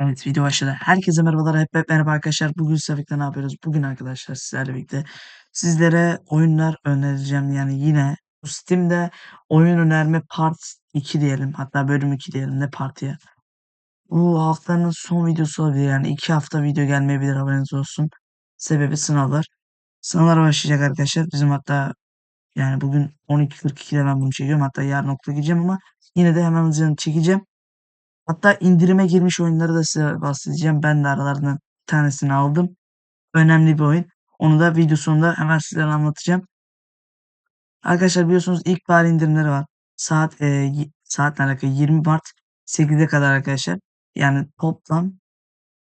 Evet video başladı. Herkese merhabalar. Hep, hep merhaba arkadaşlar. Bugün birlikte ne yapıyoruz? Bugün arkadaşlar sizlerle birlikte sizlere oyunlar önereceğim. Yani yine bu Steam'de oyun önerme part 2 diyelim. Hatta bölüm 2 diyelim. Ne partiye? Bu haftanın son videosu olabilir. Yani 2 hafta video gelmeyebilir haberiniz olsun. Sebebi sınavlar. Sınavlar başlayacak arkadaşlar. Bizim hatta yani bugün 12.42'de ben bunu çekiyorum. Hatta yarın okula gideceğim ama yine de hemen hızlıca çekeceğim. Hatta indirime girmiş oyunları da size bahsedeceğim. Ben de aralarından bir tanesini aldım. Önemli bir oyun. Onu da video sonunda hemen sizlere anlatacağım. Arkadaşlar biliyorsunuz ilkbahar indirimleri var. Saat e, saatle alakalı 20 Mart 8'e kadar arkadaşlar. Yani toplam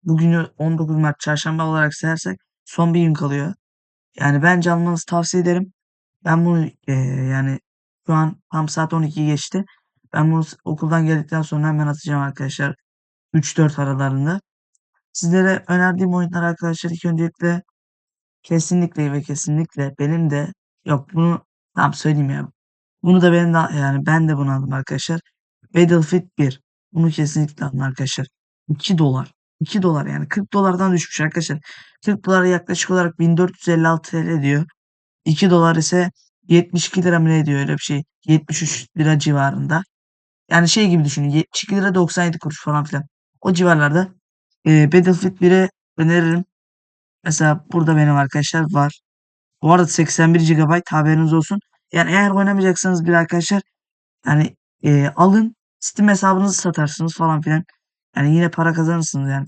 bugünü 19 Mart çarşamba olarak sayarsek son bir gün kalıyor. Yani bence almanızı tavsiye ederim. Ben bunu e, yani şu an tam saat 12 geçti. Ben bunu okuldan geldikten sonra hemen atacağım arkadaşlar. 3-4 aralarında. Sizlere önerdiğim oyunlar arkadaşlar ilk öncelikle kesinlikle ve kesinlikle benim de yok bunu tam söyleyeyim ya. Bunu da benim de yani ben de bunu aldım arkadaşlar. Battlefield 1. Bunu kesinlikle alın arkadaşlar. 2 dolar. 2 dolar yani 40 dolardan düşmüş arkadaşlar. 40 dolar yaklaşık olarak 1456 TL ediyor. 2 dolar ise 72 lira mı ne ediyor öyle bir şey. 73 lira civarında. Yani şey gibi düşünün 72 lira 97 kuruş falan filan. O civarlarda. Eee, Battlefield 1'i öneririm. Mesela burada benim arkadaşlar var. Bu arada 81 GB haberiniz olsun. Yani eğer oynamayacaksanız bir arkadaşlar yani eee, alın Steam hesabınızı satarsınız falan filan. Yani yine para kazanırsınız yani.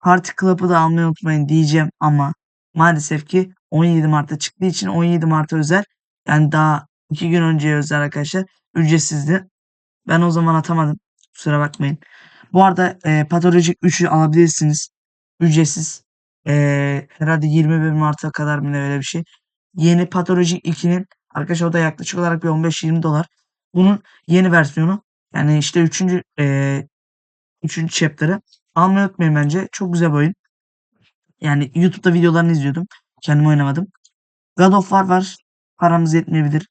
Party Club'ı da almayı unutmayın diyeceğim ama maalesef ki 17 Mart'ta çıktığı için 17 Mart'a özel yani daha 2 gün önceye özel arkadaşlar ücretsizdi. Ben o zaman atamadım. Kusura bakmayın. Bu arada e, Patolojik 3'ü alabilirsiniz. Ücretsiz. E, herhalde 21 Mart'a kadar mı ne öyle bir şey. Yeni Patolojik 2'nin arkadaşlar o da yaklaşık olarak bir 15-20 dolar. Bunun yeni versiyonu. Yani işte 3. E, 3. chapter'ı. Almayı unutmayın bence. Çok güzel bir oyun. Yani YouTube'da videolarını izliyordum. Kendim oynamadım. God of War var. Paramız yetmeyebilir.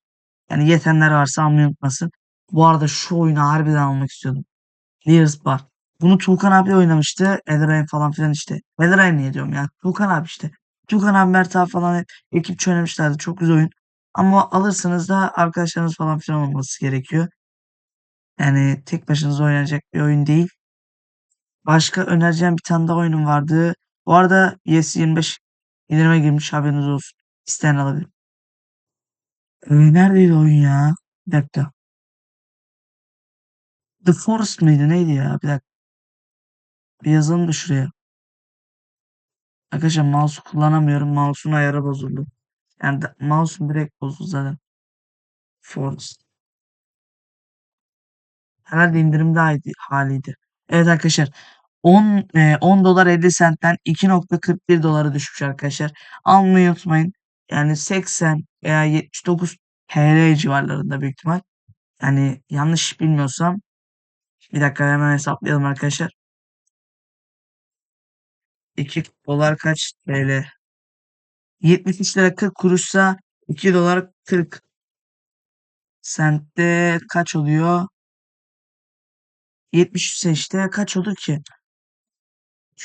Yani yetenler varsa almayı unutmasın. Bu arada şu oyunu harbiden almak istiyordum. Gears var. Bunu Tuğkan abi oynamıştı. Elrain falan filan işte. Elrain niye diyorum ya. Tuğkan abi işte. Tuğkan abi Mert abi falan hep ekipçe oynamışlardı. Çok güzel oyun. Ama alırsanız da arkadaşlarınız falan filan olması gerekiyor. Yani tek başınıza oynanacak bir oyun değil. Başka önereceğim bir tane daha oyunum vardı. Bu arada PS25 indirime girmiş haberiniz olsun. İsteyen alabilir. Ee, neredeydi oyun ya? Bir dakika. The Forest mıydı neydi ya? Bir dakika. Bir yazalım da şuraya. Arkadaşlar mouse kullanamıyorum. Mouse'un ayarı bozuldu. Yani mouse'um direkt bozuldu zaten. Forest. Herhalde indirimdeydi haliydi. Evet arkadaşlar. 10 e, 10 dolar 50 sentten 2.41 dolara düşmüş arkadaşlar. Almayı unutmayın. Yani 80 veya 79 TL civarlarında büyük ihtimal. Yani yanlış bilmiyorsam bir dakika hemen hesaplayalım arkadaşlar. 2 dolar kaç TL? 73 lira 40 kuruşsa 2 dolar 40 sentte kaç oluyor? 73 işte kaç olur ki?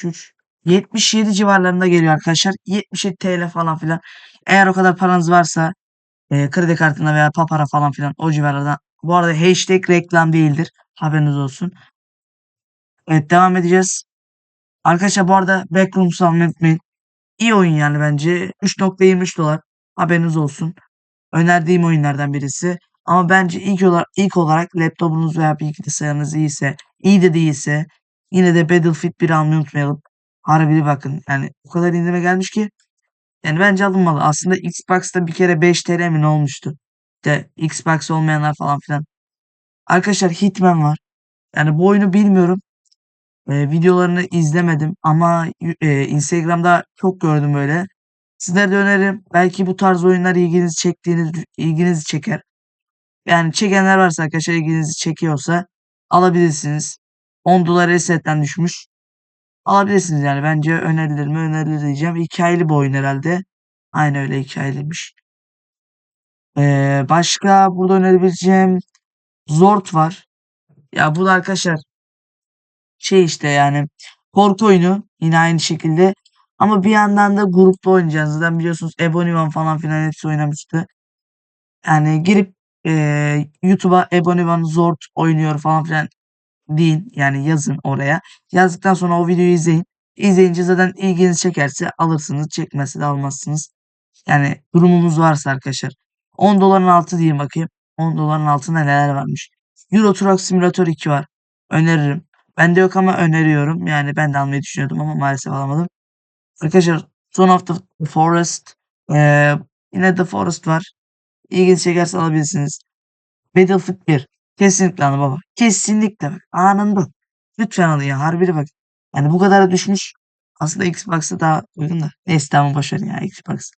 3 77 civarlarında geliyor arkadaşlar. 77 TL falan filan. Eğer o kadar paranız varsa e, kredi kartına veya papara falan filan o civarlardan. Bu arada hashtag reklam değildir. Haberiniz olsun. Evet devam edeceğiz. Arkadaşlar bu arada Backrooms'u almayı unutmayın. İyi oyun yani bence. 3.23 dolar. Haberiniz olsun. Önerdiğim oyunlardan birisi. Ama bence ilk olarak, ilk olarak laptopunuz veya bilgisayarınız iyiyse, iyi de değilse yine de Battlefield 1 almayı unutmayalım. Harbi bakın. Yani o kadar indirime gelmiş ki yani bence alınmalı. Aslında Xbox'ta bir kere 5 TL mi ne olmuştu? De Xbox olmayanlar falan filan. Arkadaşlar Hitman var. Yani bu oyunu bilmiyorum. Ee, videolarını izlemedim ama e, Instagram'da çok gördüm öyle. Sizlere de öneririm. Belki bu tarz oyunlar ilginizi çektiğiniz ilginizi çeker. Yani çekenler varsa arkadaşlar ilginizi çekiyorsa alabilirsiniz. 10 dolar resetten düşmüş. Alabilirsiniz yani bence önerilir mi önerilir diyeceğim. Hikayeli bir oyun herhalde. Aynı öyle hikayeliymiş. Ee, başka burada önerebileceğim Zort var. Ya bu da arkadaşlar şey işte yani Korku oyunu yine aynı şekilde. Ama bir yandan da grupta oynayacağız. Zaten biliyorsunuz Ebony falan filan hepsi oynamıştı. Yani girip eee, YouTube'a Ebony Zord oynuyor falan filan deyin. Yani yazın oraya. Yazdıktan sonra o videoyu izleyin. İzleyince zaten ilginizi çekerse alırsınız. Çekmezse de almazsınız. Yani durumumuz varsa arkadaşlar. 10 doların altı diyeyim bakayım. 10 doların altında neler varmış. Euro Truck Simulator 2 var. Öneririm. Bende yok ama öneriyorum. Yani ben de almayı düşünüyordum ama maalesef alamadım. Arkadaşlar son hafta The Forest. Ee, yine The Forest var. İlginizi çekerse alabilirsiniz. Battlefield 1. Kesinlikle alın baba. Kesinlikle bak. Anında. Lütfen alın ya. Harbili bak. Yani bu kadar da düşmüş. Aslında Xbox'a daha uygun da. Neyse tamam boşverin ya Xbox.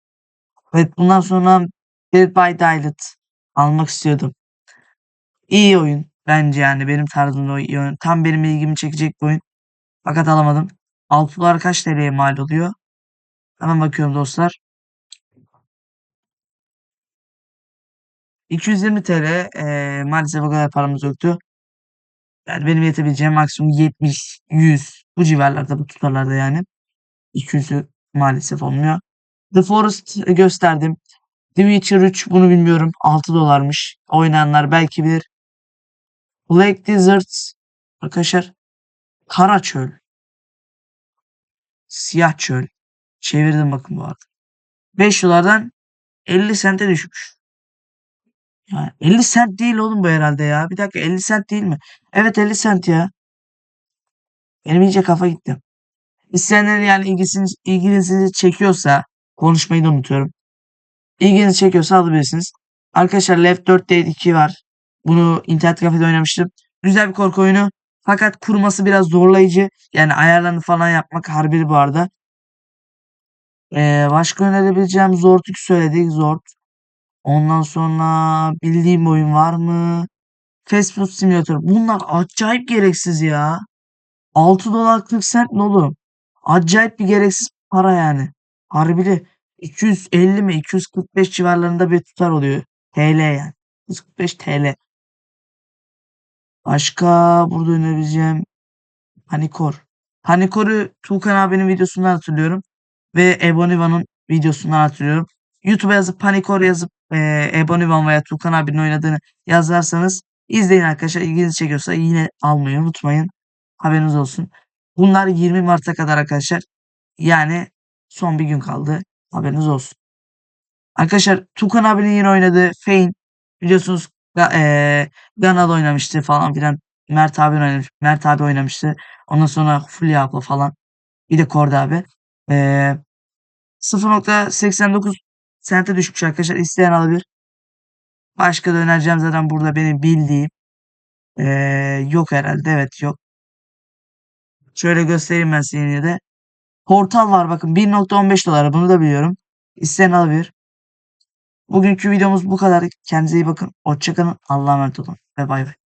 Evet bundan sonra Dead by Daylight almak istiyordum. İyi oyun. Bence yani benim tarzımda oyun. Tam benim ilgimi çekecek bir oyun. Fakat alamadım. 6 dolar kaç TL'ye mal oluyor? Hemen bakıyorum dostlar. 220 TL eee, maalesef o kadar paramız yoktu. Yani benim yetebileceğim maksimum 70, 100 bu civarlarda bu tutarlarda yani. 200'ü maalesef olmuyor. The Forest gösterdim. The Witcher 3 bunu bilmiyorum. 6 dolarmış. Oynayanlar belki bilir. Black Desert arkadaşlar Kara Çöl. Siyah Çöl. Çevirdim bakın bu arada. 5 dolardan 50 sente düşmüş. Yani 50 sent değil oğlum bu herhalde ya. Bir dakika 50 sent değil mi? Evet 50 sent ya. Benim iyice kafa gitti. İsteyenlerin yani ilgisini, ilginizi çekiyorsa konuşmayı da unutuyorum. İlginizi çekiyorsa alabilirsiniz. Arkadaşlar Left 4 Dead 2 var. Bunu internet kafede oynamıştım. Güzel bir korku oyunu. Fakat kurması biraz zorlayıcı. Yani ayarlarını falan yapmak harbili bu arada. Ee, başka önerebileceğim Zord 2 söyledik. Zord. Ondan sonra bildiğim oyun var mı? Fast Food Simulator. Bunlar acayip gereksiz ya. 6 dolar 40 sent ne oğlum? Acayip bir gereksiz para yani. Harbili 250 mi 245 civarlarında bir tutar oluyor. TL yani. 245 TL. Başka burada önerebileceğim Panikor. Panikor'u Tuğkan abinin videosundan hatırlıyorum. Ve Eboniva'nın videosundan hatırlıyorum. YouTube'a yazıp Panikor yazıp e, Ebonivan veya Tuğkan abinin oynadığını yazarsanız izleyin arkadaşlar. İlginizi çekiyorsa yine almayı unutmayın. Haberiniz olsun. Bunlar 20 Mart'a kadar arkadaşlar. Yani son bir gün kaldı. Haberiniz olsun. Arkadaşlar Tukan abinin yine oynadığı Fein biliyorsunuz Ga- eee Ganal oynamıştı falan filan. Mert abi oynamış. Mert abi oynamıştı. Ondan sonra Fulya abla falan. Bir de Korda abi. Eee 0.89 sente düşmüş arkadaşlar. İsteyen alabilir. Başka da önereceğim zaten burada benim bildiğim. Eee, yok herhalde. Evet yok. Şöyle göstereyim ben size yine de. Portal var bakın 1.15 dolara bunu da biliyorum. İsteyen alabilir. Bugünkü videomuz bu kadar. Kendinize iyi bakın. Hoşçakalın. Allah'a emanet olun. Ve bay bay.